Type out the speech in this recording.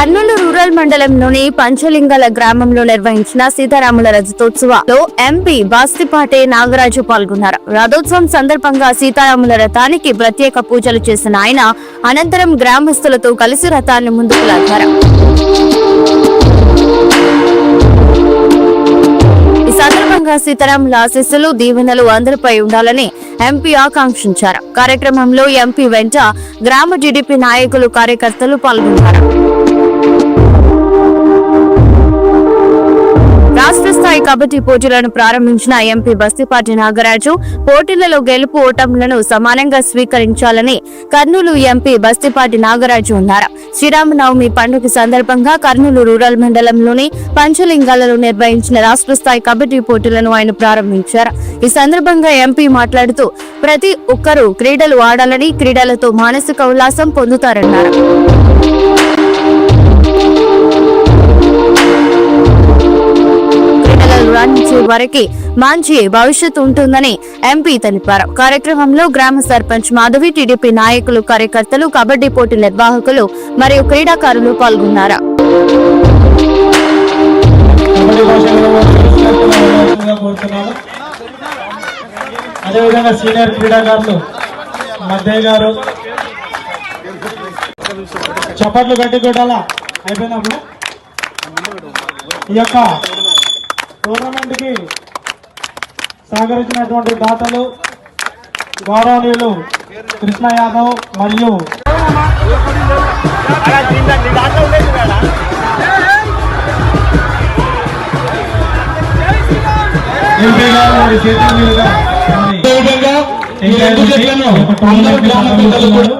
Kurnool rural మండలంలోని పంచలింగాల గ్రామంలో నిర్వహించిన సీతారాముల రజతోత్సవంలో ఎంపీ బాస్తిపాటే నాగరాజు పాల్గొన్నారు. రథోత్సవం సందర్భంగా సీతారాముల రథానికి ప్రత్యేక పూజలు చేసిన ఆయన అనంతరం గ్రామస్తులతో కలిసి రథాన్ని ముందుకు లాగారు. ఈ సందర్భంగా సీతారాముల ఆశీస్సులు దీవెనలు అందరిపై ఉండాలని ఎంపీ ఆకాంక్షించారు. కార్యక్రమంలో ఎంపీ వెంట గ్రామ టీడీపీ నాయకులు కార్యకర్తలు పాల్గొన్నారు. స్థాయి కబడ్డీ పోటీలను ప్రారంభించిన ఎంపీ బస్తిపాటి నాగరాజు పోటీలలో గెలుపు ఓటములను సమానంగా స్వీకరించాలని కర్నూలు ఎంపీ బస్తిపాటి నాగరాజు అన్నారు. శ్రీరామనవమి పండుగ సందర్భంగా కర్నూలు రూరల్ మండలంలోని పంచలింగాలలో నిర్వహించిన రాష్ట్ర స్థాయి కబడ్డీ పోటీలను ఆయన ప్రారంభించారు. ఈ సందర్భంగా ఎంపీ మాట్లాడుతూ ప్రతి ఒక్కరూ క్రీడలు ఆడాలని క్రీడలతో మానసిక ఉల్లాసం పొందుతారన్నారు. వచ్చే వారికి మంచి భవిష్యత్తు ఉంటుందని ఎంపీ తెలిపారు. కార్యక్రమంలో గ్రామ సర్పంచ్ మాధవి టీడీపీ నాయకులు కార్యకర్తలు కబడ్డీ పోటీ నిర్వాహకులు మరియు క్రీడాకారులు పాల్గొన్నారు. అదేవిధంగా సీనియర్ క్రీడాకారులు మద్దయ్య గారు. చప్పట్లు గట్టి కొట్టాలా? అయిపోయినప్పుడు ఈ యొక్క టోర్నమెంట్కి సహకరించినటువంటి దాతలు గౌరవనీయులు కృష్ణ యాదవ్ మరియు అదేవిధంగా ఈ రెండు చెట్లను అందరూ గ్రామ పెద్దలు కూడా